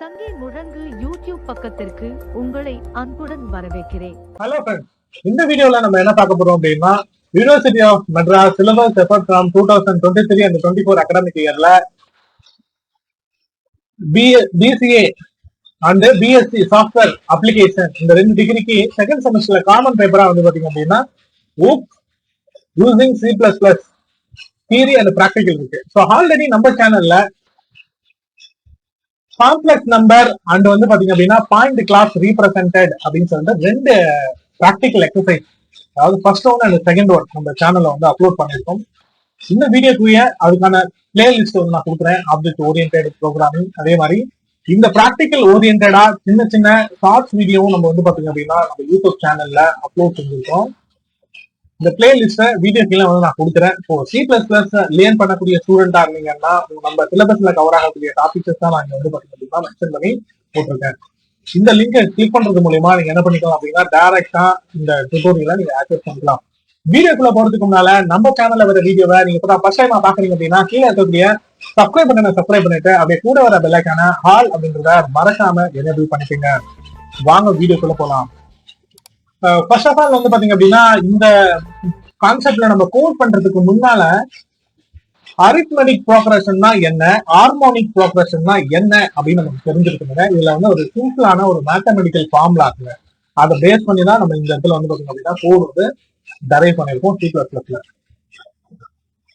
சங்கே முழங்கு யூடியூப் பக்கத்திற்கு உங்களை அன்புடன் வரவேற்கிறேன். ஹலோ இந்த வீடியோல நம்ம என்ன பார்க்க போறோம் அப்படின்னா university of Madras syllabus effect from two thousand twenty three and twenty four academic இயர்ல BCA and BSc software application இந்த ரெண்டு டிகிரிக்கு செகண்ட் செமஸ்டர்ல காமன் பேப்பரா வந்து பாத்தீங்க அப்படின்னா OOP using C plus plus theory and practical இருக்கு. ஸோ ஆல்ரெடி நம்ம சேனல்ல காம்ப்ளெக்ஸ் நம்பர் அண்ட் வந்து பாத்தீங்க அப்படின்னா பாயிண்ட் கிளாஸ் ரீப்ரசன்டட் அப்படின்னு சொல்லிட்டு ரெண்டு ப்ராக்டிக்கல் எக்ஸசைஸ் அதாவது first one and second one நம்ம சேனல்ல வந்து அப்லோட் பண்ணிருக்கோம் இந்த வீடியோக்குரிய அதுக்கான பிளேலிஸ்ட் வந்து நான் கொடுக்குறேன். ஆப்ஜெக்ட் ஓரியன்டட் ப்ரோக்ராமிங் அதே மாதிரி இந்த ப்ராக்டிக்கல் ஓரியன்டா சின்ன சின்ன ஷார்ட்ஸ் வீடியோவும் நம்ம வந்து பாத்தீங்க அப்படின்னா நம்ம யூடியூப் சேனல்ல அப்லோட் செஞ்சிருக்கோம். இந்த பிளேலிஸ்ட வீடியோ கீழே வந்து நான் கொடுக்குறேன். So C plus plus learn பண்ணக்கூடிய ஸ்டூடெண்டா இருந்தீங்கன்னா நம்ம சிலபஸ்ல கவர் ஆகக்கூடிய டாபிக்ஸ் தான் நான் இங்க வந்து பாத்தீங்க மென்ஷன் பண்ணி போட்டிருக்கேன். இந்த லிங்கை கிளிக் பண்றது மூலியமா நீங்க என்ன பண்ணிக்கலாம் அப்படின்னா டைரக்டா இந்த டுட்டோரியலை நீங்க ஆக்சஸ் பண்ணிக்கலாம். வீடியோக்குள்ள போறதுக்கு முன்னால நம்ம சேனல்ல வர வீடியோவை நீங்க இப்பதான் ஃபர்ஸ்ட் டைம் பாக்குறீங்க அப்படின்னா கீழே இருக்கக்கூடிய சப்ஸ்கிரைப் பண்ண சப்ஸ்கிரைப் பண்ணிட்டு அப்படியே கூட வர பெல்லைக்கான ஹால் அப்படின்றத மறக்காம எனேபிள் பண்ணிக்கோங்க. வாங்க வீடியோக்குள்ள போலாம். ஃபர்ஸ்ட் ஆஃப் ஆல் வந்து பாத்தீங்க அப்படின்னா இந்த கான்செப்ட்ல நம்ம கோட் பண்றதுக்கு முன்னால அரித்மெட்டிக் ப்ரோக்ரஷன்னா என்ன ஹார்மோனிக் ப்ரோக்ரஷன்னா என்ன அப்படின்னு நமக்கு தெரிஞ்சிருக்குங்க. இதுல வந்து ஒரு சிம்பிளான ஒரு மேத்தமெட்டிக்கல் ஃபார்ம்லா இருக்குங்க. அதை பேஸ் பண்ணி தான் நம்ம இந்த இடத்துல வந்து பாத்தீங்க அப்படின்னா கோட் வந்து டரைவ் பண்ணிருக்கோம் சி பிளஸ் பிளஸ்ல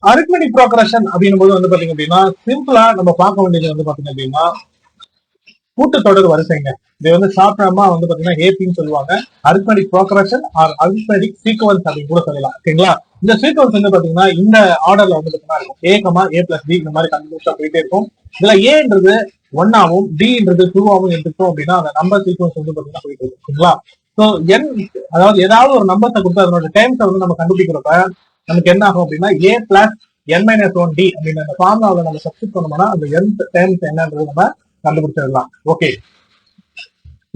அரித்மெட்டிக் ப்ரோக்ரஷன் அப்படின்னும் போது வந்து பாத்தீங்க அப்படின்னா சிம்பிளா நம்ம பார்க்க வேண்டியது வந்து பாத்தீங்க அப்படின்னா கூட்டத்தொடர் வரிசைங்க. இது வந்து சாப்பிடாம வந்து பாத்தீங்கன்னா ஏபின்னு சொல்லுவாங்க. Arithmetic progression or arithmetic sequence அப்படின்னு கூட சொல்லலாம். ஓகேங்களா? இந்த சீக்வன்ஸ் வந்து பாத்தீங்கன்னா இந்த ஆர்டர்ல வந்து பாத்தீங்கன்னா இருக்கும். A comma a plus d இந்த மாதிரி கண்டினியூஸா போயிட்டே இருக்கும். இதுல ஏன்றது ஒன்னாவும் டின்றது டூவாவும் எடுத்துட்டோம் அப்படின்னா அந்த நம்பர் சீக்வன்ஸ் வந்து பாத்தீங்கன்னா போயிட்டு இருக்கும். ஓகேங்களா? ஸோ என் அதாவது ஏதாவது ஒரு நம்பர்ஸை கொடுத்து அதனோட டைம்ஸை வந்து நம்ம கண்டுபிடிக்கிறப்ப நமக்கு என்ன ஆகும் அப்படின்னா a plus n minus one d அப்படின்னு அந்த ஃபார்முலாவில் நம்ம சப்ஸ்டிட் பண்ணோம்னா அந்த என் டைம்ஸ் என்னன்றது நம்ம கண்டுபிடிச்சிடலாம். ஓகே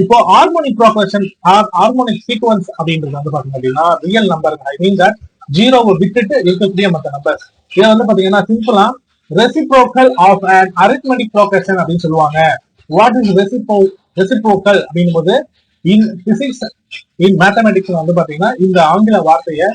இப்போ ஹார்மோனிக் ப்ரோக்ரஷன் ஹார்மோனிக் சீக்வன்ஸ் அப்படின்றது வந்து பாத்தீங்க அப்படின்னா real number I mean that ஜீரோவை விட்டுட்டு இருக்கக்கூடிய மற்ற நம்பர் இதை வந்து பாத்தீங்கன்னா சிம்பிளா reciprocal of and arithmetic progression அப்படின்னு சொல்லுவாங்க. வாட் இஸ் ரெசிப்ரோ ரெசிப்ரோக்கல் அப்படின் போது இன் பிசிக்ஸ் இன் மேத்தமெட்டிக்ஸ் வந்து பாத்தீங்கன்னா இந்த ஆங்கில வார்த்தையை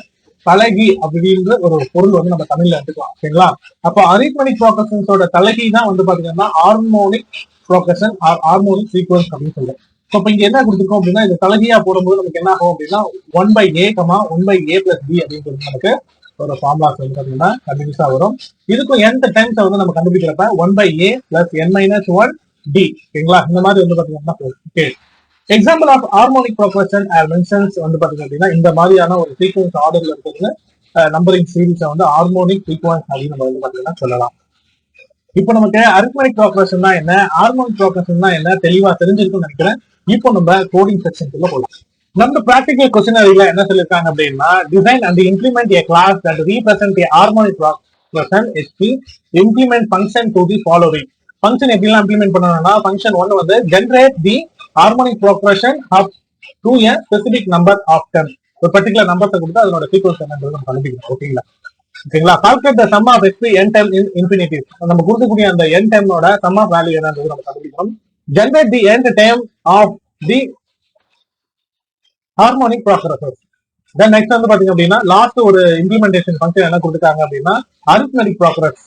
தலகி அப்படின்ற ஒரு பொருள் வந்து நம்ம தமிழ்ல எடுத்துக்கலாம். ஓகேங்களா அப்போ அரித்மெட்டிக் ப்ரோக்ரஷன்ஸோட தலகி தான் வந்து பாத்தீங்கன்னா harmonic progression or harmonic sequence அப்படின்னு சொல்லுவோம் ஸோ இப்போ இங்க என்ன கொடுத்துருக்கோம் அப்படின்னா இந்த தலகியா போடும்போது நமக்கு என்ன ஆகும் அப்படின்னா one by a comma one by a plus b அப்படின்னு சொல்லிட்டு நமக்கு ஒரு ஃபார்முலாஸ் வந்து பாத்தீங்கன்னா கண்டினியூஸா வரும். இதுக்கும் எந்த டைம்ஸ் வந்து நம்ம கண்டுபிடிக்கிறப்ப one by a plus n minus one d ஓகேங்களா இந்த மாதிரி வந்து பாத்தீங்கன்னா okay example of harmonic progression or mentions வந்து பாத்தீங்க அப்படின்னா இந்த மாதிரியான ஒரு சீக்வன்ஸ் ஆர்டர்ல இருக்கிறது நம்பரிங் சீரீஸை வந்து ஹார்மோனிக் சீக்வன்ஸ் அப்படின்னு நம்ம வந்து பாத்தீங்கன்னா சொல்லலாம். இப்போ நமக்கு அரித்மெட்டிக் ப்ரோக்ரஷன் தான் என்ன? ஹார்மோனிக் ப்ரோக்ரஷன் தான் என்ன? தெளிவா தெரிஞ்சிருக்கும்னு நினைக்கிறேன். இப்போ நம்ம கோடிங் செக்ஷனுக்குள்ள போகலாம் நம்ம ப்ராக்டிகல் கொஸ்டினரியில என்ன சொல்லிருக்காங்க அப்படின்னா design and implement a class that represent a harmonic has the implement function to the following function எப்படிலாம் இம்ப்ளிமெண்ட் பண்ணணும்னா ஃபங்க்ஷன் ஒன்று வந்து generate the harmonic progression of to a specific number of ten ஒரு particular நம்பர்ஸை கொடுத்து அதனோட sequence என்னன்றது நம்ம கண்டுபிடிக்கணும் ஓகேங்களா ஓகேங்களா? Calculate the sum of X N time infinity நம்ம கொடுக்கக்கூடிய அந்த என் டைமோட சம் ஆஃப் வேல்யூ என்னன்றது நம்ம கண்டுபிடிக்கணும் generate the end time of the harmonic process then next வந்து பாத்தீங்க அப்படின்னா லாஸ்ட் ஒரு இம்ப்ளிமெண்டேஷன் ஃபங்க்ஷன் என்ன கொடுத்துருக்காங்க அப்படின்னா அரித்மெடிக் ப்ராக்ரஸ்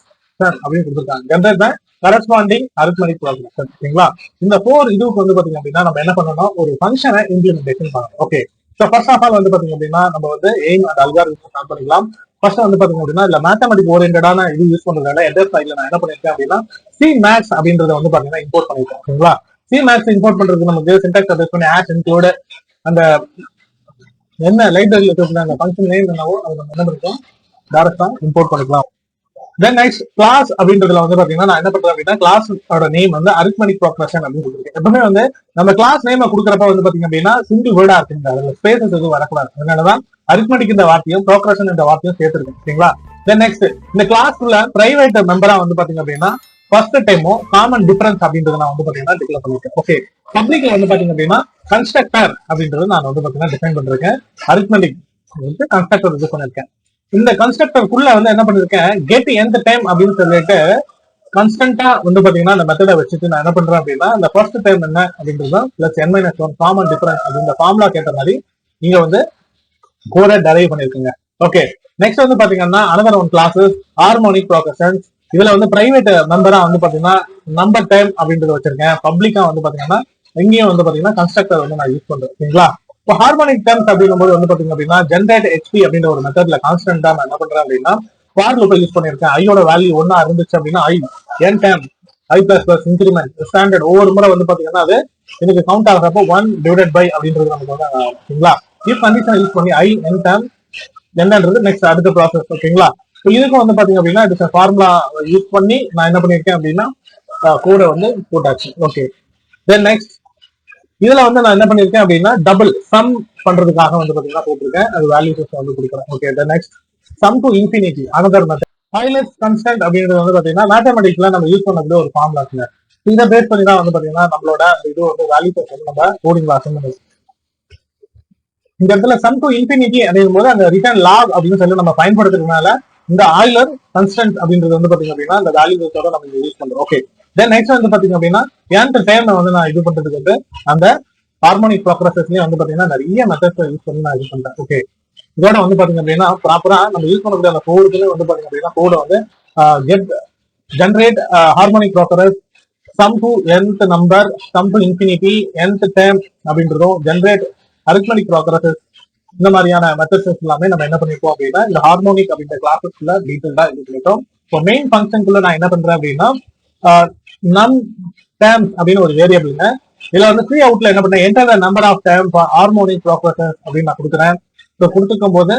அப்படின்னு கொடுத்துருக்காங்க. ஜென்ரேட் தான் கரஸ்பாண்டிங் அரித்மெடிக் ப்ராக்ரஸ் ஓகேங்களா? இந்த ஃபோர் இதுக்கு வந்து பாத்தீங்க அப்படின்னா நம்ம என்ன பண்ணணும்? ஒரு ஃபங்க்ஷனை இம்ப்ளிமெண்டேஷன் பண்ணணும். Okay so first of all வந்து பாத்தீங்க அப்படின்னா நம்ம வந்து எய்ம் அண்ட் அல்காரிதம் ஸ்டார்ட் பண்ணிக்கலாம். ஃபர்ஸ்ட் வந்து பாத்தீங்க அப்படின்னா இல்ல மேத்தமெட்டிக் ஓரியன்டான இது யூஸ் பண்றதுனால எந்த சைட்ல நான் என்ன பண்ணிருக்கேன் அப்படின்னா சி மேக்ஸ் அப்படின்றத வந்து பாத்தீங்கன்னா இம்போர்ட் பண்ணிருக்கேன் ஓகேங்களா? சி மேக்ஸ் இம்போர்ட் பண்றதுக்கு நமக்கு சின்டாக்ஸ் அட்ரஸ் பண்ணி ஆட் இன்க்ளூட் அந்த என்ன லைப்ரரியில் இருக்கிற அந்த ஃபங்க்ஷன் நேம் என்னவோ அதை நம்ம என்ன பண்ணிக்கலாம் டேரக்டா இம்போர்ட் பண்ணிக்கலாம். தென் நெக்ஸ்ட் கிளாஸ் அப்படின்றதுல வந்து பாத்தீங்கன்னா நான் என்ன பண்றேன் அப்படின்னா கிளாஸோட நேம் வந்து அரித்மெட்டிக் ப்ரோக்ரஷன் அப்படின்னு கொடுத்துருக்கேன். எப்பவுமே வந்து நம்ம கிளாஸ் நேம் கொடுக்குறப்ப வந்து பாத்தீங்க அப்படின்னா சிங்கிள் வேர்டா இருக்குங்க அதுல ஸ்பேசஸ் எதுவும் வரக்கூடாது. அதனாலதான் அரித்மெட்டிக் இந்த வார்த்தையும் ப்ரோக்ரஷன் இந்த வார்த்தையும் சேர்த்திருக்கேன் சரிங்களா? தென் நெக்ஸ்ட் இந்த கிளாஸ்ல பிரைவேட் மெம்பரா வந்து பாத்தீங்க அப்படின்னா ஃபர்ஸ்ட் டைமும் காமன் டிஃபரன்ஸ் அப்படின்றத நான் வந்து பாத்தீங்கன்னா டிக்ளேர் பண்ணிருக்கேன் ஓகே பப்ளிக்ல வந்து பாத்தீங்க அப்படின்னா கன்ஸ்ட்ரக்டர் அப்படின்றது நான் வந்து பாத்தீங்கன்னா டிஃபைன் பண்ணிருக்கேன். அரித்மெட்டிக் வந்து கன்ஸ்ட்ரக்டர் இது பண்ணிருக்கேன் இந்த கன்ஸ்ட்ரக்டருக்குள்ள வந்து என்ன பண்ணிருக்கேன்? கெட் எந்த டைம் அப்படின்னு சொல்லிட்டு கன்ஸ்டன்டா வந்து பாத்தீங்கன்னா அந்த மெத்தடை வச்சுட்டு நான் என்ன பண்றேன் அப்படின்னா இந்த ஃபர்ஸ்ட் டைம் என்ன அப்படின்றது plus n minus one common difference அப்படின்ற ஃபார்முலா கேட்ட மாதிரி நீங்க வந்து கோரை டெரைவ் பண்ணிருக்குங்க. ஓகே நெக்ஸ்ட் வந்து பாத்தீங்கன்னா another one classes harmonic progressions இதுல வந்து பிரைவேட் மெம்பரா வந்து பாத்தீங்கன்னா நம்பர் டைம் அப்படின்றத வச்சிருக்கேன். பப்ளிக்கா வந்து பாத்தீங்கன்னா இங்கேயும் வந்து பாத்தீங்கன்னா கன்ஸ்ட்ரக்டர் வந்து நான் யூஸ் பண்றேன். ஓகேங்களா இப்போ ஹார்மோனிக் டேர்ம்ஸ் அப்படிங்கும் போது வந்து பாத்தீங்க அப்படின்னா ஜென்ரேட் ஹெச்பி அப்படின்ற ஒரு மெத்தட்ல கான்ஸ்டன்டா நான் என்ன பண்றேன் அப்படின்னா ஃபார் லூப்பை யூஸ் பண்ணிருக்கேன். ஐயோட வேல்யூ ஒன்னா இருந்துச்சு அப்படின்னா I N term I plus plus increment standard ஒவ்வொரு முறை வந்து பாத்தீங்கன்னா அது எனக்கு கவுண்ட் ஆகிறப்போ ஒன் டிவைடட் பை அப்படின்றது நமக்கு வந்து ஓகேங்களா இஃப் கண்டிஷன் யூஸ் பண்ணி ஐ என் டேம் என்னன்றது நெக்ஸ்ட் அடுத்த ப்ராசஸ் ஓகேங்களா இப்போ இதுக்கும் வந்து பாத்தீங்க அப்படின்னா இது ஃபார்முலா யூஸ் பண்ணி நான் என்ன பண்ணிருக்கேன் அப்படின்னா கூட வந்து போட்டாச்சு ஓகே தென் நெக்ஸ்ட் இதுல வந்து நான் என்ன பண்ணிருக்கேன் அப்படின்னா டபுள் சம் பண்றதுக்காக வந்து பாத்தீங்கன்னா போட்டிருக்கேன். அது வேல்யூஸ் வந்து கொடுக்குறேன் okay then next sum to infinity another method ஹைலஸ் constant அப்படின்றது வந்து பாத்தீங்கன்னா மேத்தமெட்டிக்ஸ்ல நம்ம யூஸ் பண்ணக்கூடிய ஒரு ஃபார்முலா இதை பேஸ் பண்ணி தான் வந்து பாத்தீங்கன்னா நம்மளோட இது வந்து வேல்யூஸ் வந்து நம்ம கோடிங் அசம் இந்த இடத்துல சம் டு இன்ஃபினிட்டி அப்படிங்கும் போது அந்த ரிட்டர்ன் லாக் அப்படின்னு சொல்லி நம்ம பயன்படுத்துறதுனால இந்த ஆயிலர் கன்ஸ்டன்ட் அப்படின்றது வந்து பாத்தீங்க அப்படின்னா அந்த வேல்யூஸோட நம்ம யூஸ் பண்றோம். ஓகே தென் நெக்ஸ்ட் வந்து பாத்தீங்க அப்படின்னா ஏன்ட்ட டைம் வந்து நான் இது பண்றதுக்கு வந்து அந்த ஹார்மோனிக் ப்ராசஸ்லயே வந்து பாத்தீங்கன்னா நிறைய மெத்தட்ஸ் யூஸ் பண்ணி நான் இது பண்றேன். ஓகே இதோட வந்து பாத்தீங்க அப்படின்னா ப்ராப்பரா நம்ம யூஸ் பண்ணக்கூடிய அந்த கோடுக்குமே வந்து பாத்தீங்க அப்படின்னா கோடை வந்து get generate harmonic progress sum to nth number sum to infinity nth term அப்படின்றதும் ஜென்ரேட் அரித்மெட்டிக் ப்ராக்ரஸஸ் இந்த மாதிரியான மெத்தட்ஸ் எல்லாமே நம்ம என்ன பண்ணிருக்கோம் அப்படின்னா இந்த ஹார்மோனிக் அப்படின்ற கிளாஸஸ்ல டீட்டெயில்டா இது பண்ணிட்டோம் இப்போ மெயின் ஃபங்க்ஷனுக்குள்ள நான் என்ன பண்றேன் அப்படின்னா நம் டேம்ஸ் அப்படின்னு ஒரு வேரியபிள்ங்க இதுல வந்து ஃப்ரீ அவுட்ல என்ன பண்ணேன் enter number of term harmonic progresses அப்படின்னு நான் கொடுக்குறேன். ஸோ கொடுத்துக்கும் போது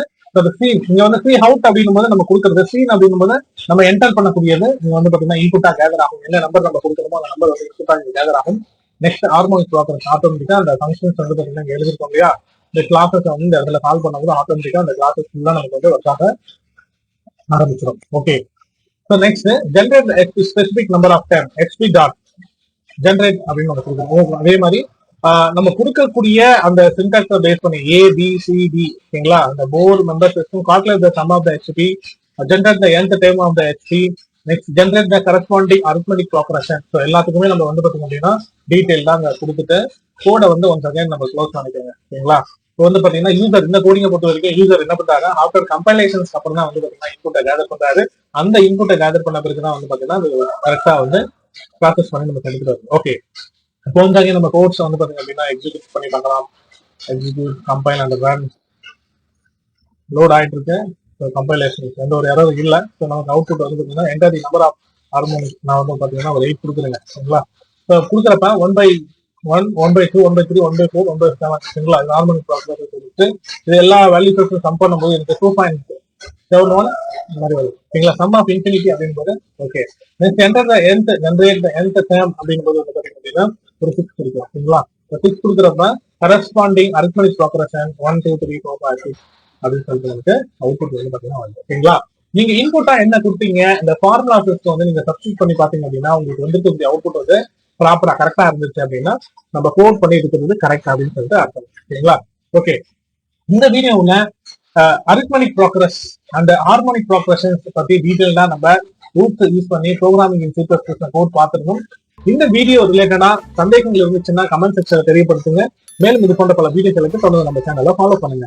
சீன் இங்க வந்து ஃப்ரீ அவுட் அப்படின்னும் போது நம்ம கொடுக்கறது சீன் அப்படின்னும் போது நம்ம என்டர் பண்ணக்கூடியது இங்க வந்து பாத்தீங்கன்னா இன்புட்டா கேதர் ஆகும். என்ன நம்பர் நம்ம கொடுக்கணுமோ அந்த நம்பர் வந்து இன்புட்டா கேதர் ஆகும். நெக்ஸ்ட் ஹார்மோன்ஸ் ப்ராசஸ் ஆட்டோமேட்டிக்கா அந்த ஃபங்க்ஷன்ஸ் வந்து பாத்தீங்கன்னா எழுதிருக்கோம் இல்லையா? இந்த கிளாஸஸ் வந்து இந்த இடத்துல கால் பண்ணும்போது ஆட்டோமேட்டிக்கா அந்த கிளாஸஸ் ஃபுல்லா நமக்கு வந்து ஒர்க்காக ஆரம்பிச்சிடும் okay so next generate specific number of time xp dot generate அப்படின்னு நம்ம கொடுக்குறோம் அதே மாதிரி நம்ம கொடுக்கக்கூடிய அந்த சின்டாக்ஸை பேஸ் பண்ணி ஏ பி சி டி ஓகேங்களா? அந்த four members calculate the sum of the HP generate the எந்த time of the HP next generate the corresponding arithmetic progression so எல்லாத்துக்குமே நம்ம வந்து பார்த்தீங்க அப்படின்னா டீட்டெயில் தான் அங்கே கொடுத்துட்டு கோடை வந்து ஒன் அகைன் நம்ம க்ளோஸ் பண்ணிக்கோங்க. ஓகேங்களா இப்போ வந்து பாத்தீங்கன்னா யூசர் இந்த கோடிங்கை பொறுத்த வரைக்கும் யூசர் என்ன பண்றாங்க? ஆஃப்டர் கம்பைலேஷன்ஸ் அப்புறம் தான் வந்து பாத்தீங்கன்னா இன்புட்டை கேதர் பண்றாரு. அந்த இன்புட்டை கேதர் பண்ண பிறகு தான் வந்து பாத்தீங்கன்னா அது கரெக்டா வந்து ப்ராசஸ் பண்ணி நம்ம கண்டுக்கிறது ஓகே இப்போ வந்து நம்ம கோட்ஸ் வந்து பாத்தீங்க அப்படின்னா எக்ஸிக்யூட் பண்ணி பார்க்கலாம். எக்ஸிக்யூட் கம்பைல் அந்த ரன் லோட் ஆயிட்டு இருக்கு. கம்பைலேஷன் எந்த ஒரு எரரும் இல்ல. ஸோ நமக்கு அவுட்புட் வந்து பாத்தீங்கன்னா என்டர் நம்பர் ஆஃப் ஹார்மோனிக் நான் வந்து பாத்தீங்கன்னா ஒரு எயிட் கொடுக்குறேங்க சரிங்களா? ஸோ கொடுக்குறப்ப one by one one by two one by three one by four one by seven சரிங்களா? இது ஹார்மோனிக் ப்ராசஸ் சொல்லிட்டு இது எல்லா வேல்யூஸும் சம் பண்ணும்போது எனக்கு டூ பாயிண்ட் செவன் ஒன் இந்த மாதிரி வரும். சரிங்களா? சம் ஆஃப் இன்ஃபினிட்டி அப்படிங்கும்போது okay next enter the nth generate the nth term அப்படிங்கும்போது வந்து பாத்தீங்க ஒரு சிக்ஸ் கொடுக்கலாம். சரிங்களா? சிக்ஸ் கொடுக்குறப்ப corresponding arithmetic progression one two three four five six அப்படின்னு சொல்லிட்டு நமக்கு அவுட்புட் வந்து பாத்தீங்கன்னா வந்து ஓகேங்களா நீங்க இன்புட்டா என்ன கொடுத்தீங்க இந்த ஃபார்முலாஸ் வந்து நீங்க சப்ஸ்டியூட் பண்ணி பாத்தீங்க அப்படின்னா உங்களுக்கு வந்துருக்கக்கூடிய அவுட்புட் வந்து ப்ராப்பரா கரெக்டா இருந்துச்சு அப்படின்னா நம்ம கோட் பண்ணி இருக்கிறது கரெக்ட் அப்படின்னு சொல்லிட்டு அர்த்தம். சரிங்களா? ஓகே இந்த வீடியோவுல அரித்மெட்டிக் ப்ராக்ரஸ் அந்த ஹார்மோனிக் ப்ரோக்ரஷன்ஸ் பத்தி டீட்டெயிலா நம்ம ரூட்ஸ் யூஸ் பண்ணி ப்ரோக்ராமிங் இன் சூப்பர் கோட் பார்த்துருக்கோம் இந்த வீடியோ ரிலேட்டடா சந்தேகங்கள் இருந்துச்சுன்னா கமெண்ட் செக்ஷன்ல தெரியப்படுத்துங்க. மேலும் இது போன்ற பல வீடியோக்களுக்கு தொடர்ந்து நம்ம சேனலை ஃபாலோ பண்ணுங்க.